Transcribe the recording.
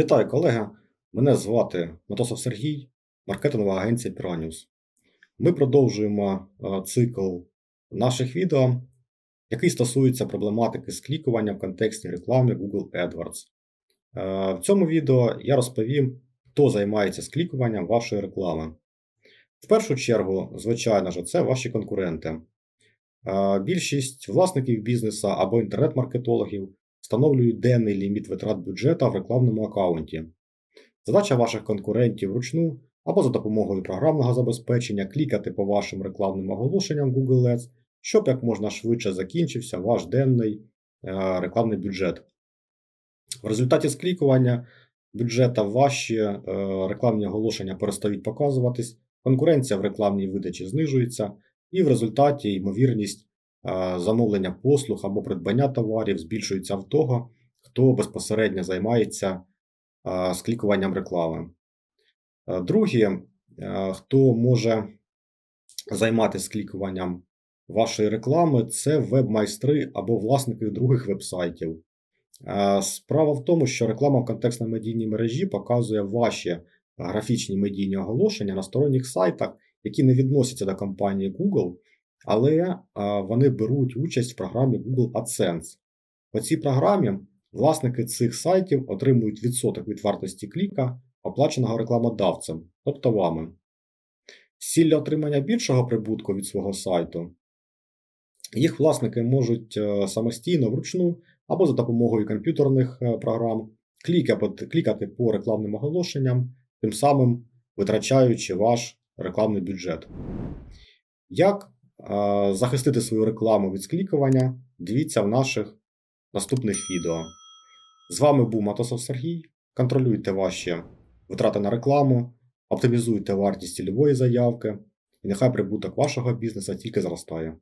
Вітаю, колеги! Мене звати Матосов Сергій, маркетингова агенція Piranews. Ми продовжуємо е, цикл наших відео, який стосується проблематики склікування в контексті реклами Google AdWords. Е, В цьому відео я розповім, хто займається склікуванням вашої реклами. В першу чергу, звичайно ж, це ваші конкуренти. Е, Більшість власників бізнесу або інтернет-маркетологів встановлюють денний ліміт витрат бюджету в рекламному аккаунті. Задача ваших конкурентів вручну або за допомогою програмного забезпечення клікати по вашим рекламним оголошенням Google Ads, щоб як можна швидше закінчився ваш денний е, рекламний бюджет. В результаті склікування бюджета ваші е, рекламні оголошення перестають показуватись, конкуренція в рекламній видачі знижується, і в результаті ймовірність замовлення послуг або придбання товарів збільшується в того, хто безпосередньо займається е, склікуванням реклами. Е, Другі, е, хто може займатися склікуванням вашої реклами, це веб-майстри або власники других вебсайтів. Е, Справа в тому, що реклама в контекстно-медійній мережі показує ваші графічні медійні оголошення на сторонніх сайтах, які не відносяться до компанії Google, але вони беруть участь в програмі Google AdSense. По цій програмі власники цих сайтів отримують відсоток від вартості кліка, оплаченого рекламодавцем, тобто вами. З отримання більшого прибутку від свого сайту, їх власники можуть е, самостійно вручну або за допомогою комп'ютерних е, програм клікати, по рекламним оголошенням, тим самим витрачаючи ваш рекламний бюджет. Як захистити свою рекламу від склікування, дивіться в наших наступних відео. З вами був Матосов Сергій. Контролюйте ваші витрати на рекламу, оптимізуйте вартість цільової заявки, і нехай прибуток вашого бізнесу тільки зростає.